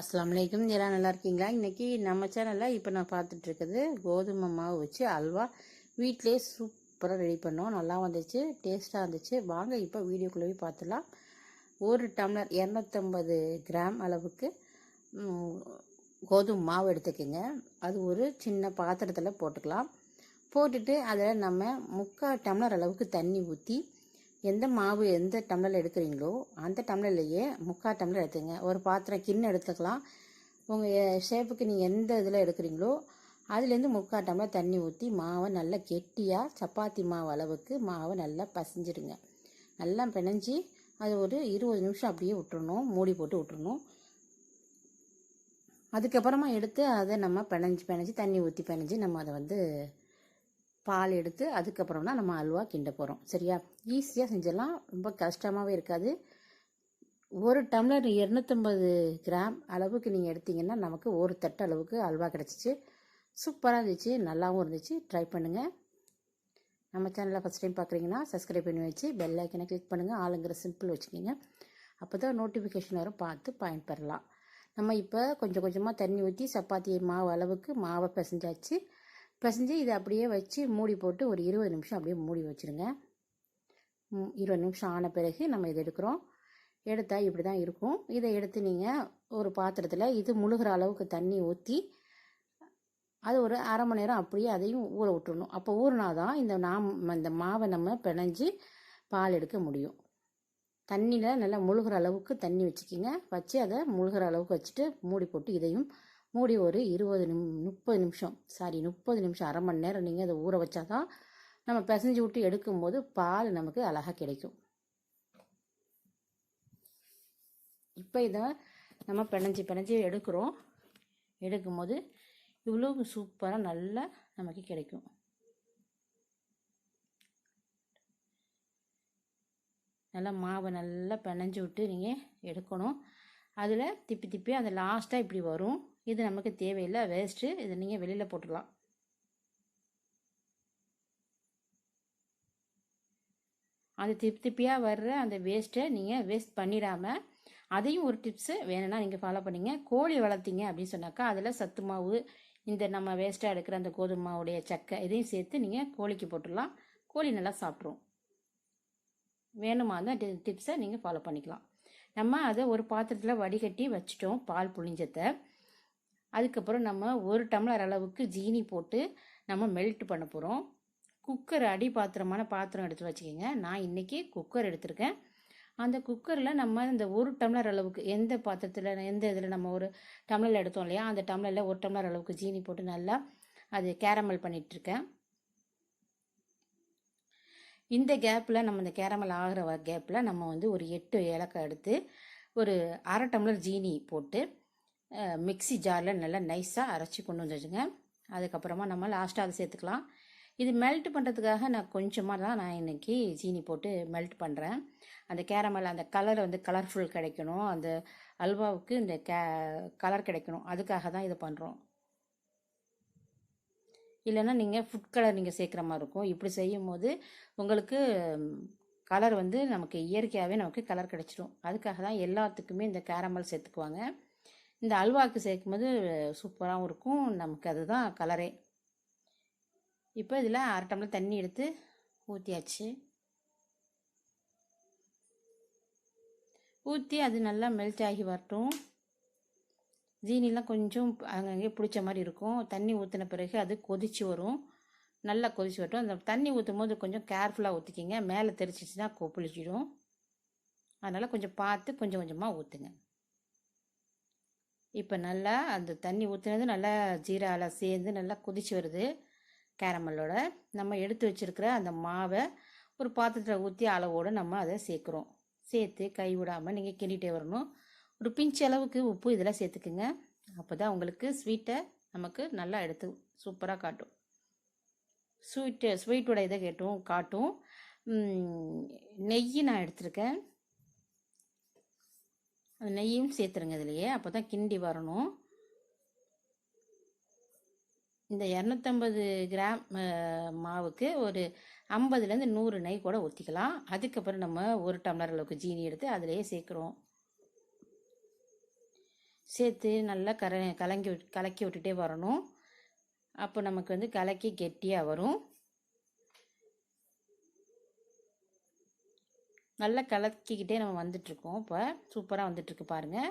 அஸ்ஸலாமு அலைக்கும். எல்லாம் நல்லா இருக்கீங்களா? இன்னைக்கு நம்ம சேனலில் இப்போ நான் பார்த்துட்ருக்குது கோதுமை மாவு வச்சு அல்வா. வீட்டிலே சூப்பராக ரெடி பண்ணோம். நல்லா வந்துச்சு. டேஸ்ட்டாக இருந்துச்சு. வாங்க இப்போ வீடியோக்குள்ளே போய் பார்த்துலாம் ஒரு டம்ளர் இரநூத்தம்பது கிராம் அளவுக்கு கோதுமை மாவு எடுத்துக்கோங்க. அது ஒரு சின்ன பாத்திரத்தில் போட்டுக்கலாம். போட்டுட்டு அதில் நம்ம முக்கால் டம்ளர் அளவுக்கு தண்ணி ஊற்றி எந்த மாவு எந்த டம்ளரில் எடுக்கிறீங்களோ அந்த டம்ளர்லையே முக்கால் டம்ளர் எடுத்துங்க ஒரு பாத்திரம் கிண்ணம் எடுத்துக்கலாம். உங்கள் ஷேப்புக்கு நீங்கள் எந்த இதில் எடுக்கிறீங்களோ அதுலேருந்து முக்கால் டம்ளர் தண்ணி ஊற்றி மாவை நல்லா கெட்டியாக சப்பாத்தி மாவு அளவுக்கு மாவை நல்லா பசிஞ்சிடுங்க. நல்லா பிணைஞ்சி அது ஒரு இருபது நிமிஷம் அப்படியே விட்டுறணும். மூடி போட்டு விட்டுறணும். அதுக்கப்புறமா எடுத்து அதை நம்ம பிணைஞ்சி பிணைஞ்சி தண்ணி ஊற்றி பிணைஞ்சி நம்ம அதை வந்து பால் எடுத்து அதுக்கப்புறம் தான் நம்ம அல்வா கிண்ட போகிறோம் சரியா? ஈஸியாக செஞ்சிடலாம். ரொம்ப கஷ்டமாகவே இருக்காது. ஒரு டம்ளர் இரநூத்தம்பது கிராம் அளவுக்கு நீங்கள் எடுத்தீங்கன்னா நமக்கு ஒரு தட்டு அளவுக்கு அல்வா கிடச்சிச்சு. சூப்பராக இருந்துச்சு. நல்லாவும் இருந்துச்சு. ட்ரை பண்ணுங்கள் நம்ம சேனலில் ஃபஸ்ட் டைம் பார்க்குறீங்கன்னா சப்ஸ்கிரைப் பண்ணி வச்சு பெல் ஐக்கனை கிளிக் பண்ணுங்கள் ஆளுங்கிற சிம்பிள் வச்சுக்கோங்க. அப்போ தான் நோட்டிஃபிகேஷன் வரும். பார்த்து பயன்பெறலாம். நம்ம இப்போ கொஞ்சம் கொஞ்சமாக தண்ணி ஊற்றி சப்பாத்தி மாவு அளவுக்கு மாவை பிசைஞ்சாச்சு. பிசைஞ்சு இதை அப்படியே வச்சு மூடி போட்டு ஒரு இருபது நிமிஷம் அப்படியே மூடி வச்சுருங்க. இருபது நிமிஷம் ஆன பிறகு நம்ம இதை எடுக்கிறோம். எடுத்தால் இப்படி தான் இருக்கும். இதை எடுத்து நீங்கள் ஒரு பாத்திரத்தில் இது முழுகிற அளவுக்கு தண்ணி ஊற்றி அது ஒரு அரை மணி நேரம் அப்படியே அதையும் ஊற விட்டுறணும். அப்போ ஊறினா தான் இந்த நாம் இந்த மாவை நம்ம பிணைஞ்சு பால் எடுக்க முடியும். தண்ணியில் நல்லா முழுகிற அளவுக்கு தண்ணி வச்சுக்கிங்க. வச்சு அதை முழுகிற அளவுக்கு வச்சுட்டு மூடி போட்டு இதையும் மூடி ஒரு இருபது நிம் முப்பது நிமிஷம். சாரி முப்பது நிமிஷம் அரை மணி நேரம் நீங்கள் அதை ஊற வச்சா தான் நம்ம பிசைஞ்சு விட்டு எடுக்கும்போது பால் நமக்கு அழகாக கிடைக்கும். இப்போ இதை நம்ம பிணைஞ்சி பிணைஞ்சி எடுக்கிறோம். எடுக்கும்போது இவ்வளோ சூப்பராக நல்லா நமக்கு கிடைக்கும். நல்லா மாவை நல்லா பிணைஞ்சி விட்டு நீங்கள் எடுக்கணும். அதில் திப்பி திப்பி அந்த லாஸ்ட்டாக இப்படி வரும். இது நமக்கு தேவையில்லை வேஸ்ட்டு இதை நீங்கள் வெளியில் போட்டுடலாம். அது திப் திப்பியாக வர்ற அந்த வேஸ்ட்டை நீங்கள் வேஸ்ட் பண்ணிடாமல் அதையும் ஒரு டிப்ஸு வேணும்னா நீங்கள் ஃபாலோ பண்ணிங்க. கோழி வளர்த்தீங்க அப்படின்னு சொன்னாக்கா அதில் சத்து மாவு இந்த நம்ம வேஸ்ட்டாக எடுக்கிற அந்த கோதுமை மாவுடைய சக்கை இதையும் சேர்த்து நீங்கள் கோழிக்கு போட்டுடலாம். கோழி நல்லா சாப்பிட்ரும். வேணுமா அந்த டிப்ஸை நீங்கள் ஃபாலோ பண்ணிக்கலாம். நம்ம அதை ஒரு பாத்திரத்தில் வடிகட்டி வச்சிட்டோம் பால் புளிஞ்சத்தை அதுக்கப்புறம் நம்ம ஒரு டம்ளர் அளவுக்கு ஜீனி போட்டு நம்ம மெல்ட் பண்ண போகிறோம் குக்கர் அடி பாத்திரமான பாத்திரம் எடுத்து வச்சுக்கோங்க. நான் இன்றைக்கி குக்கர் எடுத்திருக்கேன். அந்த குக்கரில் நம்ம இந்த ஒரு டம்ளர் அளவுக்கு எந்த பாத்திரத்தில் எந்த இதில் நம்ம ஒரு டம்ளர் எடுத்தோம் இல்லையா? அந்த டம்ளரில் ஒரு டம்ளர் அளவுக்கு ஜீனி போட்டு நல்லா அது கேரமல் பண்ணிகிட்ருக்கேன் இந்த கேப்பில் நம்ம இந்த கேரமல் ஆகிற கேப்பில் நம்ம வந்து ஒரு எட்டு ஏலக்காய் எடுத்து ஒரு அரை டம்ளர் ஜீனி போட்டு மிக்சி மிக்ஸி ஜாரில் நல்லா நைஸாக அரைச்சி கொண்டு வந்துச்சுங்க அதுக்கப்புறமா நம்ம லாஸ்ட்டாக அதை சேர்த்துக்கலாம். இது மெல்ட் பண்ணுறதுக்காக நான் கொஞ்சமாக தான் நான் இன்னைக்கு சீனி போட்டு மெல்ட் பண்ணுறேன் அந்த கேரமல் அந்த கலர் வந்து கலர்ஃபுல் கிடைக்கணும். அந்த அல்வாவுக்கு இந்த கே கலர் கிடைக்கணும். அதுக்காக தான் இதை பண்ணுறோம் இல்லைன்னா நீங்கள் ஃபுட் கலர் நீங்கள் சேர்க்குற மாதிரி இருக்கும். இப்படி செய்யும் போது உங்களுக்கு கலர் வந்து நமக்கு இயற்கையாகவே நமக்கு கலர் கிடைச்சிடும் அதுக்காக தான் எல்லாத்துக்குமே இந்த கேரமல் சேர்த்துக்குவாங்க. இந்த அல்வாக்கு சேர்க்கும்போது சூப்பராகவும் இருக்கும். நமக்கு அதுதான் கலரே இப்போ இதில் அரை டம்ளர் தண்ணி எடுத்து ஊற்றியாச்சு ஊற்றி அது நல்லா மெல்ட் ஆகி வரட்டும். ஜீனிலாம் கொஞ்சம் அங்கங்கே பிடிச்ச மாதிரி இருக்கும். தண்ணி ஊற்றின பிறகு அது கொதிச்சு வரும். நல்லா கொதிச்சு வரட்டும். அந்த தண்ணி ஊற்றும் போது கொஞ்சம் கேர்ஃபுல்லாக ஊற்றிக்கிங்க மேலே தெரிச்சிச்சுன்னா கொப்பளிச்சிடும். அதனால் கொஞ்சம் பார்த்து கொஞ்சம் கொஞ்சமாக ஊற்றுங்க இப்போ நல்லா அந்த தண்ணி ஊற்றுனது நல்லா ஜீரால சேர்ந்து நல்லா கொதிச்சு வருது கேரமலோட நம்ம எடுத்து வச்சுருக்கிற அந்த மாவை ஒரு பாத்திரத்தில் ஊற்றி அளவோடு நம்ம அதை சேர்க்குறோம். சேர்த்து கை விடாமல் நீங்கள் கிண்டிகிட்டே வரணும். ஒரு பிஞ்ச் அளவுக்கு உப்பு இதெல்லாம் சேர்த்துக்குங்க. அப்போ தான் உங்களுக்கு ஸ்வீட்டை நமக்கு நல்லா எடுத்து சூப்பராக காட்டும். ஸ்வீட்டு ஸ்வீட்டோட இதை கேட்டும் காட்டும். நெய் நான் எடுத்திருக்கேன். அந்த நெய்யும் சேர்த்துருங்க இதுலையே. அப்போ தான் கிண்டி வரணும். இந்த இரநூத்தம்பது கிராம் மாவுக்கு ஒரு ஐம்பதுலேருந்து நூறு நெய் கூட ஊற்றிக்கலாம் அதுக்கப்புறம் நம்ம ஒரு டம்ளர் அளவுக்கு ஜீனி எடுத்து அதிலேயே சேர்க்குறோம். சேர்த்து நல்லா கர கலங்கி கலக்கி விட்டுட்டே வரணும். அப்போ நமக்கு வந்து கலக்கி கெட்டியாக வரும். நல்லா கலக்கிக்கிட்டே நம்ம வந்துட்ருக்கோம் இப்போ சூப்பராக வந்துட்டுருக்கு பாருங்கள்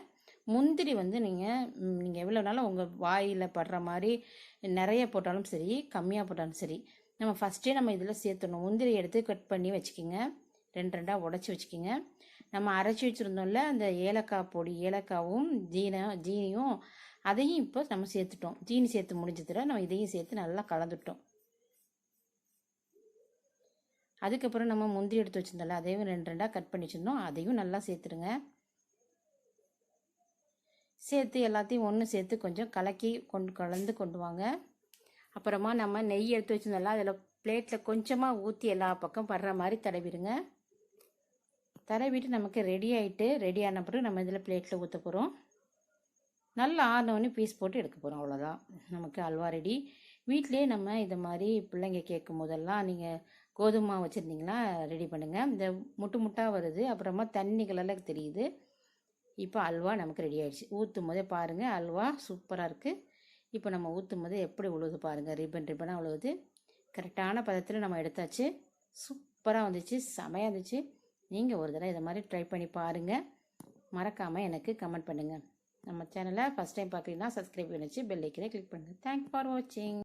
முந்திரி வந்து நீங்கள் நீங்கள் எவ்வளோ நாளும் உங்கள் வாயில் படுற மாதிரி நிறைய போட்டாலும் சரி கம்மியாக போட்டாலும் சரி நம்ம ஃபஸ்ட்டே நம்ம இதில் சேர்த்துடணும். முந்திரி எடுத்து கட் பண்ணி வச்சுக்கோங்க. ரெண்டு ரெண்டாக உடச்சி வச்சுக்கோங்க. நம்ம அரைச்சி வச்சுருந்தோம்ல அந்த ஏலக்காய் பொடி ஏலக்காவும் ஜீன ஜீனியும் அதையும் இப்போ நம்ம சேர்த்துட்டோம். ஜீனி சேர்த்து முடிஞ்சதில் நம்ம இதையும் சேர்த்து நல்லா கலந்துட்டோம். அதுக்கப்புறம் நம்ம முந்திரி எடுத்து வச்சுருந்தோம்ல அதையும் ரெண்டு ரெண்டாக கட் பண்ணி வச்சுருந்தோம். அதையும் நல்லா சேர்த்துருங்க. சேர்த்து எல்லாத்தையும் ஒன்று சேர்த்து கொஞ்சம் கலக்கி கொண்டு கலந்து கொண்டு வாங்க. அப்புறமா நம்ம நெய் எடுத்து வச்சுருந்தோம்ல அதில் பிளேட்டில் கொஞ்சமாக ஊற்றி எல்லா பக்கம் படுற மாதிரி தடவிடுங்க. தடவிட்டு நமக்கு ரெடி ஆகிட்டு ரெடி ஆன பிறகு நம்ம இதில் பிளேட்டில் ஊற்ற போகிறோம் நல்லா ஆறினோடனே பீஸ் போட்டு எடுக்க போகிறோம் அவ்வளோதான் நமக்கு அல்வா ரெடி வீட்டிலே நம்ம இதை மாதிரி பிள்ளைங்க கேட்கும் போதெல்லாம் நீங்கள் கோதுமை மாவு வச்சுருந்தீங்கன்னா ரெடி பண்ணுங்கள் இந்த முட்டு முட்டாக வருது. அப்புறமா தண்ணி கலரில் தெரியுது. இப்போ அல்வா நமக்கு ரெடி ஆயிடுச்சு. ஊற்றும் போதே பாருங்கள் அல்வா சூப்பராக இருக்குது இப்போ நம்ம ஊற்றும் போது எப்படி உழுவுது பாருங்கள் ரிப்பன் ரிப்பனாக உழுவுது. கரெக்டான பதத்தில் நம்ம எடுத்தாச்சு. சூப்பராக வந்துச்சு. செமையாக இருந்துச்சு. நீங்கள் ஒரு தடவை இதை மாதிரி ட்ரை பண்ணி பாருங்கள் மறக்காமல் எனக்கு கமெண்ட் பண்ணுங்கள் நம்ம சேனலை ஃபஸ்ட் டைம் பார்க்குறீங்கன்னா சப்ஸ்கிரைப் பண்ணிச்சு பெல் ஐக்கனை கிளிக் பண்ணுங்கள் தேங்க்ஸ் ஃபார் வாட்சிங்